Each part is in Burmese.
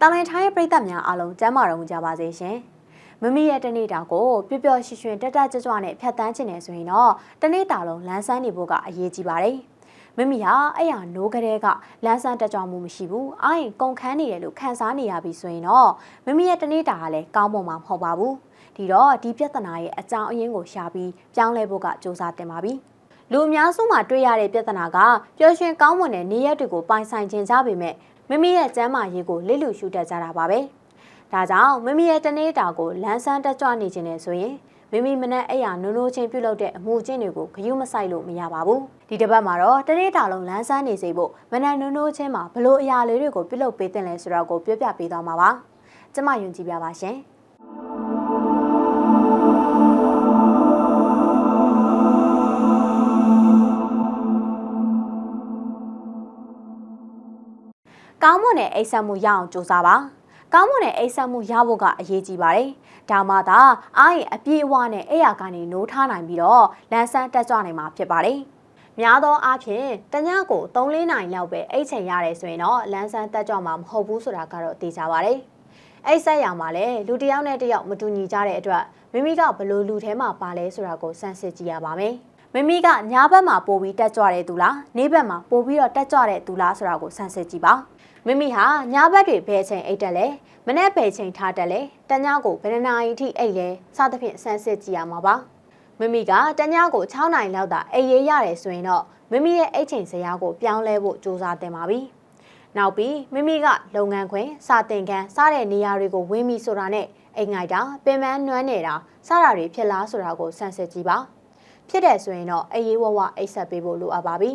တောင်လင်ထိုင်းပြည်သက်များအားလုံးကျမ်းမာတော်မူကြပါစေရှင်။မမီရဲ့တနေ့တာကိုပျော်ပျော်ရွှင်ရွှင်တက်တက်ကြွကြွနဲ့ဖြတ်တန်းခြင်းနေဆိုရင်တော့တနေ့တာလုံးလန်းဆန်းနေဖို့ကအရေးကြီးပါတယ်။မမီဟာအဲ့ရနိုးကလေးကလန်းဆန်းတက်ကြွမှုမရှိဘူး။အာရင်ကုန်ခန်းနေတယ်လို့ခံစားနေရပြီဆိုရင်တော့မမီရဲ့တနေ့တာကလည်းကောင်းမွန်မှာမဟုတ်ပါဘူး။ဒီတော့ဒီပြဿနာရဲ့အကြောင်းအရင်းကိုရှာပြီးပြောင်းလဲဖို့ကစ조사တင်ပါပြီ။လူအများစုမှာတွေ့ရတဲ့ပြဿနာကပျော်ရွှင်ကောင်းမွန်တဲ့နေရက်တွေကိုပိုင်ဆိုင်ခြင်းကြပေမဲ့ မိမိရဲ့ကျမ်းမာရေးကိုလစ်လူရှုတတ်ကြတာပါပဲ။ဒါကြောင့်မိမိရဲ့တနေ့တာကိုလန်းဆန်းတက်ကြွနေခြင်းနဲ့ဆိုရင်မိမိမနဲ့အဲ့ရနိုးနိုးချင်းပြုလုပ်တဲ့အမှုချင်းတွေကိုဂရုမစိုက်လို့မရပါဘူး။ဒီတစ်ပတ်မှာတော့တနေ့တာလုံးလန်းဆန်းနေစေဖို့မနဲ့နိုးနိုးချင်းမှာဘလို့အရာလေးတွေကိုပြုလုပ်ပေးတင်လဲဆိုတော့ကိုပြောပြပေးသွားမှာပါ။ကျမယုံကြည်ပြပါရှင်။ ကောင်းမွန်တဲ့အိတ်ဆက်မှုရအောင်ကြိုးစားပါကောင်းမွန်တဲ့အိတ်ဆက်မှုရဖို့ကအရေးကြီးပါတယ်ဒါမှသာအားရင်အပြည့်အဝနဲ့အဲ့ရကနေနိုးထားနိုင်ပြီးတော့လန်ဆန်းတက်ကြွနိုင်မှာဖြစ်ပါတယ်များသောအားဖြင့်တညကို3-4နိုင်လောက်ပဲအိတ်ချိန်ရတယ်ဆိုရင်တော့လန်ဆန်းတက်ကြွမှာမဟုတ်ဘူးဆိုတာကတော့သိကြပါတယ်အိတ်ဆက်ရမှာလဲလူတစ်ယောက်နဲ့တစ်ယောက်မတူညီကြတဲ့အတွက်မိမိကဘလို့လူထဲမှာပါလဲဆိုတာကိုစမ်းစစ်ကြည့်ရပါမယ် မိမိကညာဘက်မှာပို့ပြီးတက်ကြွတဲ့သူလားနေ့ဘက်မှာပို့ပြီးတော့တက်ကြွတဲ့သူလားဆိုတာကိုစမ်းစစ်ကြည့်ပါမိမိဟာညာဘက်တွေဘယ်ချိန်အိတ်တက်လဲမနေ့ဘယ်ချိန်ထားတက်လဲတညကိုဘယ်နှနာရီထိအိတ်လဲစသဖြင့်စမ်းစစ်ကြည့်ရမှာပါမိမိကတညကို6နိုင်လောက်သာအိတ်ရေးရတယ်ဆိုရင်တော့မိမိရဲ့အိတ်ချိန်စရာကိုပြောင်းလဲဖို့ကြိုးစားတင်ပါပြီနောက်ပြီးမိမိကလုပ်ငန်းခွင်စာသင်ခန်းစတဲ့နေရာတွေကိုဝင်ပြီဆိုတာနဲ့အိမ်ငိုက်တာပင်ပန်းနွမ်းနေတာစတာတွေဖြစ်လားဆိုတာကိုစမ်းစစ်ကြည့်ပါ ဖြစ်တယ်ဆိုရင်တော့အေးရေးဝဝအိတ်ဆက်ပေးဖို့လိုအပ်ပါပြီ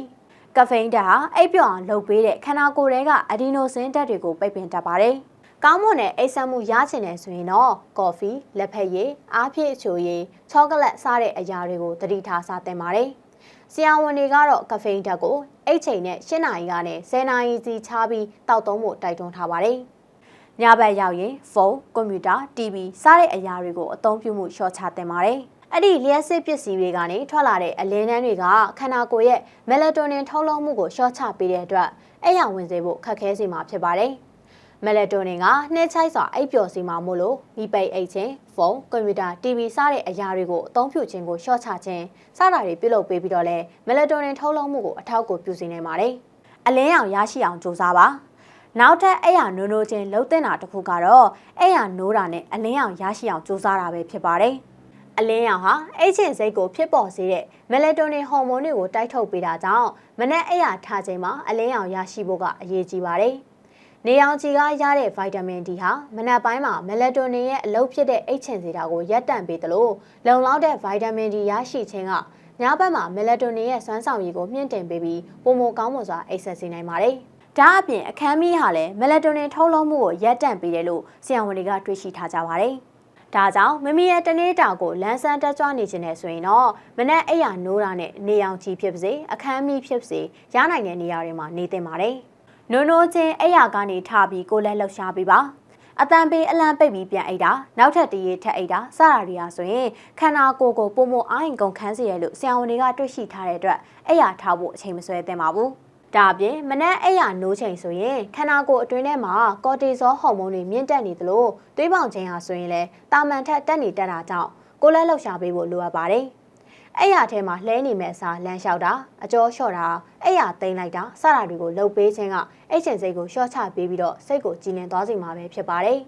ကဖိန်းဓာတ်ဟာအိပ်ပျော်အောင်လုပ်ပေးတဲ့ခန္ဓာကိုယ်ထဲကအဒီနိုဆင်းဓာတ်တွေကိုပိတ်ပင်တတ်ပါတယ်။ကောင်းမွန်တဲ့အိပ်စက်မှုရချင်တယ်ဆိုရင်တော့ကော်ဖီ၊လက်ဖက်ရည်၊အားဖြည့်အချိုရည်၊ချောကလက်စတဲ့အရာတွေကိုသတိထားစားသင့်ပါတယ်။ဆရာဝန်တွေကတော့ကဖိန်းဓာတ်ကိုအိတ်ချိန်နဲ့၈နာရီကနေ10နာရီစီချပြီးတောက်သုံးဖို့တိုက်တွန်းထားပါတယ်။ညဘက်ရောက်ရင်ဖုန်း၊ကွန်ပျူတာ TV စတဲ့အရာတွေကိုအသုံးပြုမှုလျှော့ချသင့်ပါတယ်။ အဲ့ဒီလျှက်စစ်ပစ္စည်းတွေကနေထွက်လာတဲ့အလင်းနှန်းတွေကခန္ဓာကိုယ်ရဲ့မက်လာတိုနင်ထုတ်လုပ်မှုကိုလျှော့ချပေးတဲ့အတွက်အဲ့ရဝင်စေဖို့ခက်ခဲစေမှာဖြစ်ပါတယ်။မက်လာတိုနင်ကနှဲချိုက်စွာအိပ်ပျော်စေမှာမို့လို့မိပိတ်အိတ်ခြင်းဖုန်းကွန်ပျူတာ TV စတဲ့အရာတွေကိုအသုံးပြုခြင်းကိုလျှော့ချခြင်းစတာတွေပြုလုပ်ပေးပြီးတော့လဲမက်လာတိုနင်ထုတ်လုပ်မှုကိုအထောက်အကူပြုစေနိုင်ပါတယ်။အလင်းရောင်ရရှိအောင်ကြိုးစားပါ။နောက်ထပ်အဲ့ရနိုးနိုးချင်းလှုပ်တဲ့တာတစ်ခုကတော့အဲ့ရနိုးတာနဲ့အလင်းရောင်ရရှိအောင်ကြိုးစားတာပဲဖြစ်ပါတယ်။ အလင်းရောင်ဟာအိတ်ချင်စိတ်ကိုဖြစ်ပေါ်စေတဲ့မက်လာတိုနင်ဟော်မုန်းတွေကိုတိုက်ထုတ်ပေးတာကြောင့်မနက်အိပ်ရာထားချိန်မှာအလင်းရောင်ရရှိဖို့ကအရေးကြီးပါတယ်။နေရောင်ခြည်ကရတဲ့ဗိုက်တာမင် D ဟာမနက်ပိုင်းမှာမက်လာတိုနင်ရဲ့အလုပ်ဖြစ်တဲ့အိတ်ချင်စေတာကိုရပ်တန့်ပေးသလိုလုံလောက်တဲ့ဗိုက်တာမင် D ရရှိခြင်းကညဘက်မှာမက်လာတိုနင်ရဲ့စွမ်းဆောင်ရည်ကိုမြင့်တင်ပေးပြီးပုံမကောင်းမွန်စွာအိပ်ဆက်စေနိုင်ပါတယ်။ဒါအပြင်အခန်းမီးဟာလည်းမက်လာတိုနင်ထုတ်လုပ်မှုကိုရပ်တန့်ပေးတယ်လို့ဆရာဝန်တွေကတွေ့ရှိထားကြပါတယ်။ ဒါကြောင့်မမီရဲ့တနေ့တာကိုလန်းဆန်းတက်ကြွနေခြင်းနဲ့ဆိုရင်တော့မနက်အိယာနိုးတာနဲ့နေအောင်ကြီးဖြစ်ပါစေအခန်းမီဖြစ်ပါစေရနိုင်တဲ့နေရာတွေမှာနေသင့်ပါတယ်။နိုးနိုးချင်းအိယာကနေထပြီးကိုလက်လှုပ်ရှားပေးပါ။အတန်ပေးအလံပိတ်ပြီးပြန်အိတ်တာနောက်ထပ်တရေထက်အိတ်တာစတာတွေဟာဆိုရင်ခန္ဓာကိုယ်ကိုပုံမအာရင်ကုန်ခန်းစေရလို့ဆရာဝန်တွေကတွေ့ရှိထားတဲ့အတွက်အိယာထားဖို့အချိန်မဆွဲသင့်ပါဘူး။ ဒါအပြင်မနက်အိပ်ရနိုးချိန်ဆိုရင်ခန္ဓာကိုယ်အတွင်းထဲမှာကော်တီဇောဟော်မုန်းတွေမြင့်တက်နေသလိုသွေးပေါင်ချိန်ဟာဆိုရင်လည်းတာမန်ထက်တက်နေတက်တာကြောင့်ကိုယ်လက်လှုပ်ရှားပေးဖို့လိုအပ်ပါတယ်။အဲ့ရထဲမှာလှဲနေမဲ့အစားလမ်းလျှောက်တာအကျော်လျှော့တာအဲ့ရသိမ့်လိုက်တာစတာတွေကိုလှုပ်ပေးခြင်းကအဲ့ချိန်စိတ်ကိုလျှော့ချပေးပြီးတော့စိတ်ကိုကြည်လင်သွားစေမှာပဲဖြစ်ပါတယ်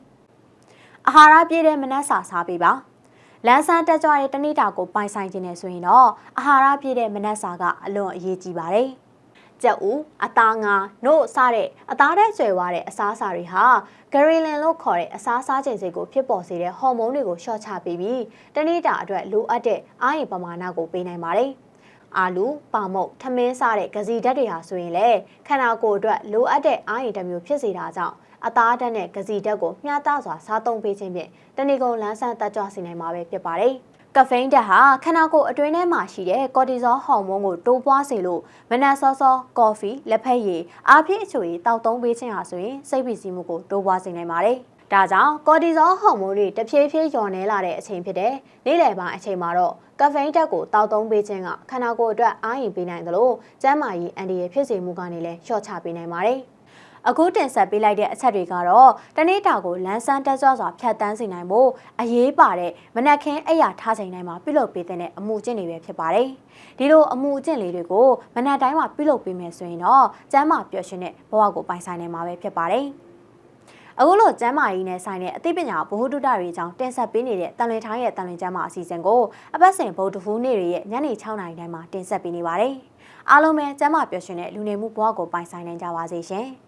။အာဟာရပြည့်တဲ့မနက်စာစားပေးပါ။လန်းဆန်းတက်ကြွတဲ့တဏိတာကိုပိုင်ဆိုင်ခြင်းနဲ့ဆိုရင်တော့အာဟာရပြည့်တဲ့မနက်စာကအလွန်အရေးကြီးပါတယ်။ ကြက်ဥအသားငါနို့စတဲ့အသားထဲကျွယ်ဝတဲ့အစားအစာတွေဟာဂရီလင်လို့ခေါ်တဲ့အစားအစာချိန်စိတ်ကိုဖြစ်ပေါ်စေတဲ့ဟော်မုန်းတွေကိုရှော့ချပေးပြီးတနေ့တာအတွက်လိုအပ်တဲ့အားရင်ပမာဏကိုပေးနိုင်ပါတယ်။အာလူပါမုတ်ထမင်းစားတဲ့ဂစီဓာတ်တွေဟာဆိုရင်လည်းခန္ဓာကိုယ်အတွက်လိုအပ်တဲ့အားရင်တစ်မျိုးဖြစ်စေတာကြောင့်အသားဓာတ်နဲ့ဂစီဓာတ်ကိုမျှတစွာစားသုံးပေးခြင်းဖြင့်တဏီကုံလန်းဆန်းတက်ကြွစေနိုင်မှာပဲဖြစ်ပါတယ်။ ကဖိန်းဓာတ်ဟာခန္ဓာကိုယ်အတွင်းထဲမှာရှိတဲ့ကော်တီဇောဟော်မုန်းကိုတိုးပွားစေလို့မနက်စောစောကော်ဖီလက်ဖက်ရည်အားဖြည့်အချိုရည်တောက်သုံးပေးခြင်းဟာဆိုရင်စိတ်ဖိစီးမှုကိုတိုးပွားစေနိုင်ပါတယ်။ဒါကြောင့်ကော်တီဇောဟော်မုန်းတွေတဖြည်းဖြည်းလျော့နေလာတဲ့အချိန်ဖြစ်တဲ့နေ့လယ်ပိုင်းအချိန်မှာတော့ကဖိန်းဓာတ်ကိုတောက်သုံးပေးခြင်းကခန္ဓာကိုယ်အတွက်အားရင်ပေးနိုင်သလိုကျန်းမာရေးအန်ဒီရဖြစ်စေမှုကနေလည်းလျှော့ချပေးနိုင်ပါတယ်။ အခုတင်ဆက်ပေးလိုက်တဲ့အချက်တွေကတော့တနေ့တာကိုလန်းဆန်းတက်ကြွစွာဖြတ်တန်းစေနိုင်ဖို့အရေးပါတဲ့မနက်ခင်းအိယာထားချိန်တိုင်းမှာပြုလုပ်ပေးတဲ့အမှုအကျင့်တွေပဲဖြစ်ပါတယ်။ဒီလိုအမှုအကျင့်လေးတွေကိုမနက်တိုင်းမှာပြုလုပ်ပေးမယ်ဆိုရင်တော့ကျမ်းမာပျော်ရွှင်တဲ့ဘဝကိုပိုင်ဆိုင်နိုင်မှာပဲဖြစ်ပါတယ်။အခုလိုကျမ်းမာရေးနဲ့ဆိုင်တဲ့အသိပညာဘ ഹു တုဒတွေအကြောင်းတင်ဆက်ပေးနေတဲ့တန်လွင်ထိုင်းရဲ့တန်လွင်ကျမ်းမာအစီအစဉ်ကိုအပတ်စဉ်ဗုဒ္ဓဟူးနေ့တွေရဲ့ညနေ6နာရီတိုင်းမှာတင်ဆက်ပေးနေပါတယ်။အားလုံးပဲကျမ်းမာပျော်ရွှင်တဲ့လူနေမှုဘဝကိုပိုင်ဆိုင်နိုင်ကြပါစေရှင်။